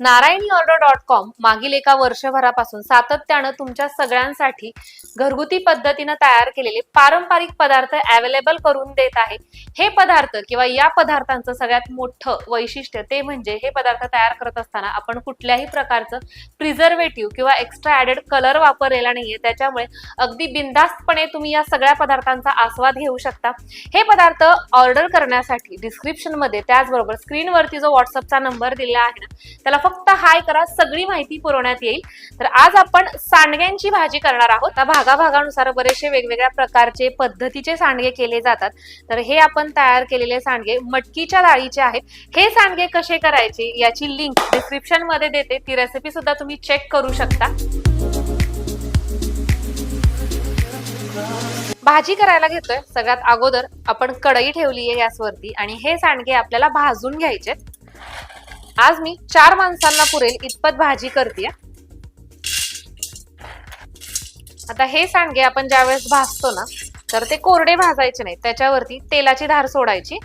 Narayani order dot com मागील एका वर्षभरापासून सातत्यानं तुमच्या सगळ्यांसाठी घरगुती पद्धतीनं तयार केलेले पारंपरिक पदार्थ अवेलेबल करून देत आहे. हे पदार्थ किंवा या पदार्थांचं सगळ्यात मोठं वैशिष्ट्य ते म्हणजे हे पदार्थ तयार करत असताना आपण कुठल्याही प्रकारचं प्रिझर्वेटिव्ह किंवा एक्स्ट्रा ऍडेड कलर वापरलेला नाहीये. त्याच्यामुळे अगदी बिनधास्तपणे तुम्ही या सगळ्या पदार्थांचा आस्वाद घेऊ शकता. हे पदार्थ ऑर्डर करण्यासाठी डिस्क्रिप्शनमध्ये त्याचबरोबर स्क्रीनवरती जो व्हॉट्सअपचा नंबर दिलेला आहे ना त्याला फक्त हाय करा सगळी माहिती पुरवण्यात येईल. तर आज आपण सांडग्यांची भाजी करणार आहोत. त्या भागाभागानुसार बरेचसे वेगवेगळ्या प्रकारचे पद्धतीचे सांडगे केले जातात. तर हे आपण तयार केलेले सांडगे मटकीच्या डाळीचे आहेत. हे सांडगे कसे करायचे याची लिंक डिस्क्रिप्शनमध्ये देते. ती रेसिपी सुद्धा तुम्ही चेक करू शकता. भाजी करायला घेतोय. सगळ्यात अगोदर आपण कढई ठेवली आहे गॅसवरती आणि हे सांडगे आपल्याला भाजून घ्यायचे आज मी चार माणसांना पुरेल इतपत भाजी करते. आता हे सांडगे आपण ज्यावेळेस भाजतो ना तर ते कोरडे भाजायचे नाही त्याच्यावरती तेलाची धार सोडायची.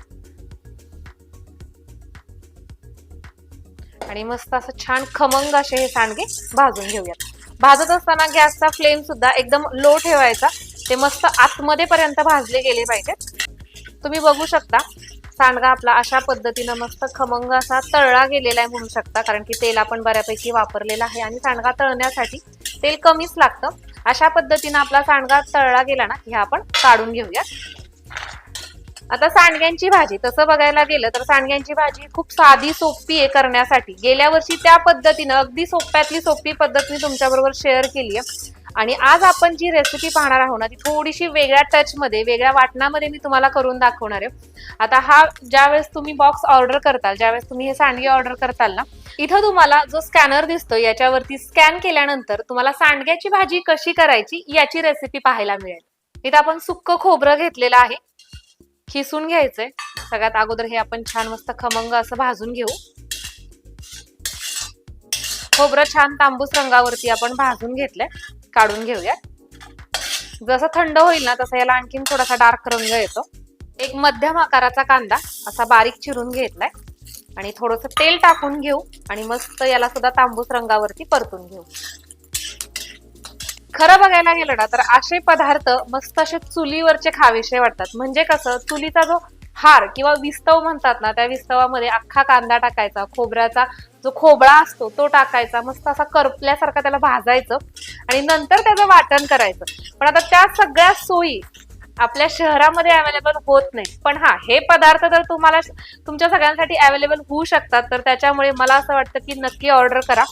आणि मस्त असं छान खमंग असे हे सांडगे भाजून घेऊयात. भाजत असताना गॅसचा फ्लेम सुद्धा एकदम लो ठेवायचा. ते मस्त आतमध्ये पर्यंत भाजले गेले पाहिजेत. तुम्ही बघू शकता सांडगा आपला अशा पद्धतीनं मस्त खमंग असा तळला गेलेला आहे म्हणू शकता कारण की तेल आपण बऱ्यापैकी वापरलेला आहे आणि सांडगा तळण्यासाठी तेल कमीच लागतं. अशा पद्धतीनं आपला सांडगा तळला गेला ना ह्या आपण काढून घेऊया आता सांडग्यांची भाजी तसं बघायला गेलं तर सांडग्यांची भाजी खूप साधी सोपी आहे करण्यासाठी. गेल्या वर्षी त्या पद्धतीनं अगदी सोप्यातली सोपी पद्धत मी तुमच्याबरोबर शेअर केली आहे आणि आज आपण जी रेसिपी पाहणार आहोत ना ती थोडीशी वेगळ्या टचमध्ये वेगळ्या वाटणामध्ये मी तुम्हाला करून दाखवणार आहे. आता हा ज्यावेळेस तुम्ही बॉक्स ऑर्डर करताल ज्यावेळेस तुम्ही हे सांडगे ऑर्डर करताल ना इथं तुम्हाला जो स्कॅनर दिसतो याच्यावरती स्कॅन केल्यानंतर तुम्हाला सांडग्याची भाजी कशी करायची याची रेसिपी पाहायला मिळेल. इथं आपण सुक्क खोबरं घेतलेलं आहे. खिसून घ्यायचंय. सगळ्यात अगोदर हे आपण छान मस्त खमंग असं भाजून घेऊ. खोबरं छान तांबूस रंगावरती आपण भाजून घेतलंय. काढून घेऊया जसं थंड होईल ना तसं याला आणखीन थोडासा डार्क रंग येतो. एक मध्यम आकाराचा कांदा असा बारीक चिरून घेतलाय. आणि थोडस तेल टाकून घेऊ आणि मस्त याला सुद्धा तांबूस रंगावरती परतून घेऊ. खरं बघायला गेलं ना तर असे पदार्थ मस्त असे चुलीवरचे खावेसे वाटतात. म्हणजे कसं चुलीचा जो हार किंवा विस्तव म्हणतात ना त्या विस्तवामध्ये अख्खा कांदा टाकायचा खोबऱ्याचा जो खोबळा असतो तो टाकायचा मस्त असा करपल्यासारखा त्याला भाजायचं आणि नंतर त्याचं वाटण करायचं. पण आता त्या सगळ्या सोयी आपल्या शहरामध्ये अवेलेबल होत नाही पण हा हे पदार्थ तर तुम्हाला तुमच्या सगळ्यांसाठी अवेलेबल होऊ शकतात तर त्याच्यामुळे मला असं वाटतं की नक्की ऑर्डर करा.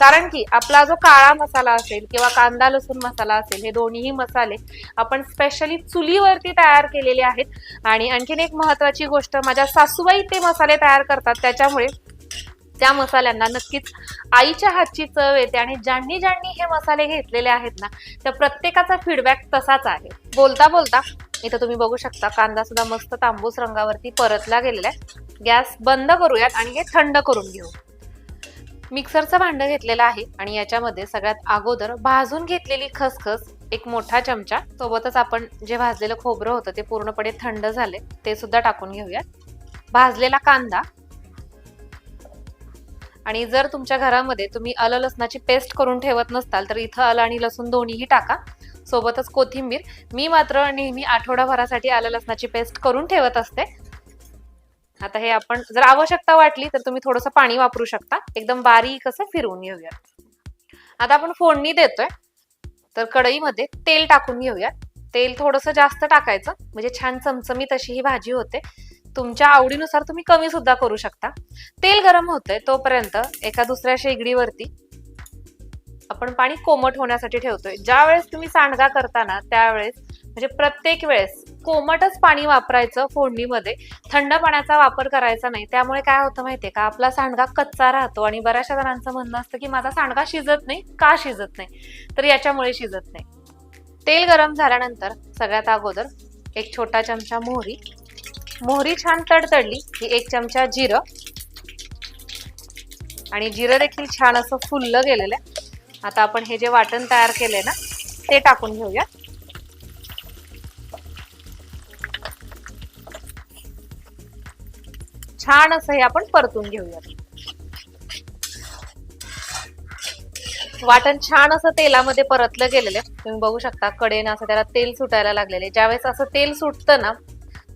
कारण की आपला जो काळा मसाला असेल किंवा कांदा लसूण मसाला असेल हे दोन्हीही मसाले आपण स्पेशली चुलीवरती तयार केलेले आहेत. आणि आणखीन एक महत्वाची गोष्ट माझ्या सासूबाई ते मसाले तयार करतात. त्याच्यामुळे त्या मसाल्यांना नक्कीच आईच्या हातची चव येते आणि ज्यांनी ज्यांनी हे मसाले घेतलेले आहेत ना त्या प्रत्येकाचा फीडबॅक तसाच आहे. बोलता बोलता इथं तुम्ही बघू शकता कांदा सुद्धा मस्त तांबूस रंगावरती परतला गेलेला आहे. गॅस बंद करूयात आणि हे थंड करून घेऊ. मिक्सरचं भांडं घेतलेलं आहे आणि याच्यामध्ये सगळ्यात अगोदर भाजून घेतलेली खसखस एक मोठा चमचा. सोबतच आपण जे भाजलेलं खोबरं होतं ते पूर्णपणे थंड झाले. ते सुद्धा टाकून घेऊयात. भाजलेला कांदा. आणि जर तुमच्या घरामध्ये तुम्ही अल लसणाची पेस्ट करून ठेवत नसताल तर इथं अल आणि लसूण दोन्हीही टाका. सोबतच कोथिंबीर. मी मात्र नेहमी आठवडाभरासाठी आलं लसणाची पेस्ट करून ठेवत असते. आता हे आपण जर आवश्यकता वाटली तर तुम्ही थोडंसं पाणी वापरू शकता. एकदम बारीक असं फिरवून घेऊया आता आपण फोडणी देतोय. तर कढईमध्ये तेल टाकून घेऊया तेल थोडंसं जास्त टाकायचं. म्हणजे छान चमचमीत अशी ही भाजी होते. तुमच्या आवडीनुसार तुम्ही कमी सुद्धा करू शकता. तेल गरम होतंय तोपर्यंत एका दुसऱ्या शेगडीवरती आपण पाणी कोमट होण्यासाठी ठेवतोय. ज्या वेळेस तुम्ही सांडगा करताना त्यावेळेस म्हणजे प्रत्येक वेळेस कोमटच पाणी वापरायचं फोडणीमध्ये. थंड पाण्याचा वापर करायचा नाही. त्यामुळे काय होतं माहितीये का? आपला सांडगा कच्चा राहतो आणि बऱ्याचशा जणांचं म्हणणं असतं की माझा सांडगा शिजत नाही. का शिजत नाही? तर याच्यामुळे शिजत नाही. तेल गरम झाल्यानंतर सगळ्यात अगोदर एक छोटा चमचा मोहरी. मोहरी छान तडतडली की एक चमचा जिरं. आणि जिरं देखील छान असं फुललं गेलेलं आहे. आता आपण हे जे वाटण तयार केलंय ना ते टाकून घेऊया छान असं हे आपण परतून घेऊया वाटण छान असं तेलामध्ये परतलं गेलेलं आहे. तुम्ही बघू शकता कडेनं असं त्याला तेल सुटायला लागलेले ज्यावेळेस असं तेल सुटतं ना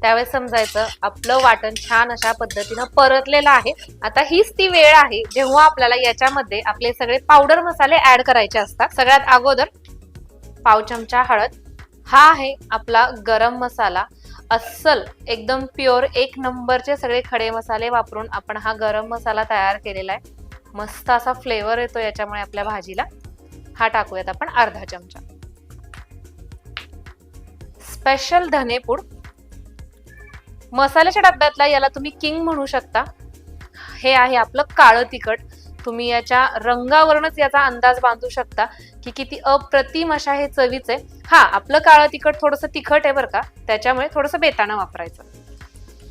त्यावेळेस समजायचं आपलं वाटण छान अशा पद्धतीनं परतलेलं आहे. आता हीच ती वेळ आहे जेव्हा आपल्याला याच्यामध्ये आपले सगळे पावडर मसाले ऍड करायचे असतात. सगळ्यात अगोदर पाव चमचा हळद. हा आहे आपला गरम मसाला. अस्सल एकदम प्युअर एक नंबरचे सगळे खडे मसाले वापरून आपण हा गरम मसाला तयार केलेला आहे. मस्त असा फ्लेवर येतो याच्यामुळे आपल्या भाजीला. हा टाकूयात आपण अर्धा चमचा. स्पेशल धनेपूड मसाल्याच्या डब्यातला याला तुम्ही किंग म्हणू शकता. हे आहे आपलं काळं तिखट. तुम्ही याच्या रंगावरूनच याचा अंदाज बांधू शकता की किती अप्रतिम अशा हे चवीच आहे. हा आपलं काळं तिखट थोडंसं तिखट आहे बरं का त्याच्यामुळे थोडंसं बेतानं वापरायचं.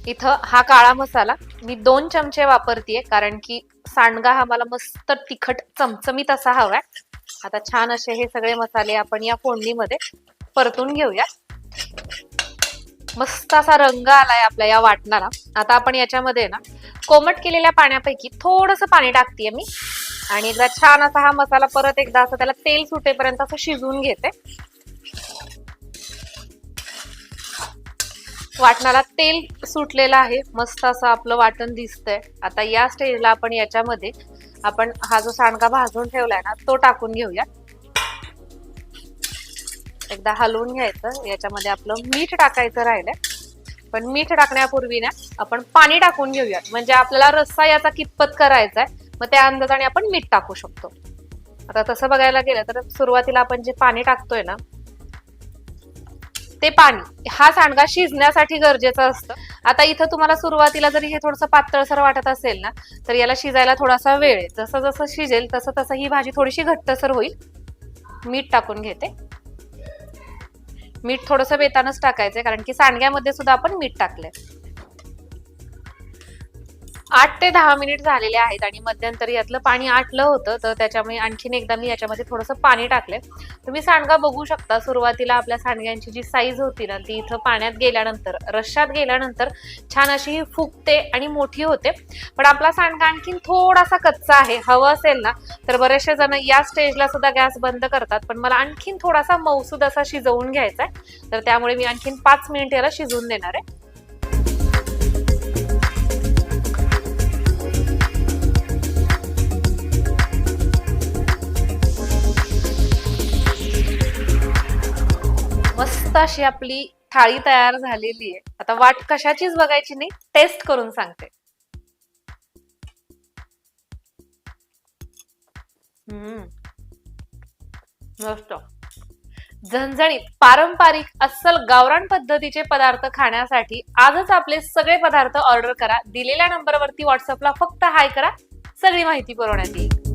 इथं हा काळा मसाला मी दोन चमचे वापरतीये कारण की सांडगा हा मला मस्त तिखट चमचमीत असा हवाय. आता छान असे हे सगळे मसाले आपण या फोडणीमध्ये परतून घेऊया. मस्त असा रंग आलाय आपल्या या वाटणाला आता आपण याच्यामध्ये ना कोमट केलेल्या पाण्यापैकी थोडस पाणी टाकते मी. आणि एकदा छान असा हा मसाला परत एकदा असं त्याला तेल सुटेपर्यंत असं शिजवून घेते. वाटणाला तेल सुटलेलं आहे. मस्त असं आपलं वाटण दिसतंय. आता या स्टेजला आपण याच्यामध्ये आपण हा जो सांडगा भाजून ठेवलाय ना तो टाकून घेऊया एकदा हलवून घ्यायचं. याच्यामध्ये आपलं मीठ टाकायचं राहिलंय. पण मीठ टाकण्यापूर्वी ना आपण पाणी टाकून घेऊया म्हणजे आपल्याला रस्सा याचा कितपत करायचा आहे मग त्या अंदाजाने आपण मीठ टाकू शकतो. आता तसं बघायला गेलं तर सुरुवातीला आपण जे पाणी टाकतोय ना ते पाणी हा सांडगा शिजण्यासाठी गरजेचं असतं. आता इथं तुम्हाला सुरुवातीला जरी हे थोडंसं पातळसर वाटत असेल ना तर याला शिजायला थोडासा वेळ आहे. जसं जसं शिजेल तसं तसं ही भाजी थोडीशी घट्टसर होईल. मीठ टाकून घेते. मीठ थोडंसं बेतानच टाकायचंय कारण की सांडग्यामध्ये सुद्धा आपण मीठ टाकलंय. आठ ते दहा मिनिट झालेले आहेत आणि मध्यंतरी यातलं पाणी आटलं होतं तर त्याच्यामुळे आणखीन एकदा मी याच्यामध्ये थोडंसं पाणी टाकलंय. तुम्ही सांडगा बघू शकता सुरुवातीला आपल्या सांडग्यांची जी साईज होती ना ती इथं पाण्यात गेल्यानंतर रश्शात गेल्यानंतर छान अशी ही फुगते आणि मोठी होते. पण आपला सांडगा आणखीन थोडासा कच्चा आहे हवं असेल ना तर बरेचसे जण या स्टेजला सुद्धा गॅस बंद करतात. पण मला आणखीन थोडासा मौसूद असा शिजवून घ्यायचा आहे तर त्यामुळे मी आणखीन पाच मिनिट याला शिजवून देणार आहे. अशी आपली थाळी तयार झालेली आहे. आता वाट कशाचीच बघायची नाही टेस्ट करून सांगते. हम्म. मस्त. झणझणीत पारंपरिक अस्सल गावरान पद्धतीचे पदार्थ खाण्यासाठी आजच आपले सगळे पदार्थ ऑर्डर करा. दिलेल्या नंबरवरती व्हॉट्सअपला फक्त हाय करा. सगळी माहिती पुरवण्यात येईल.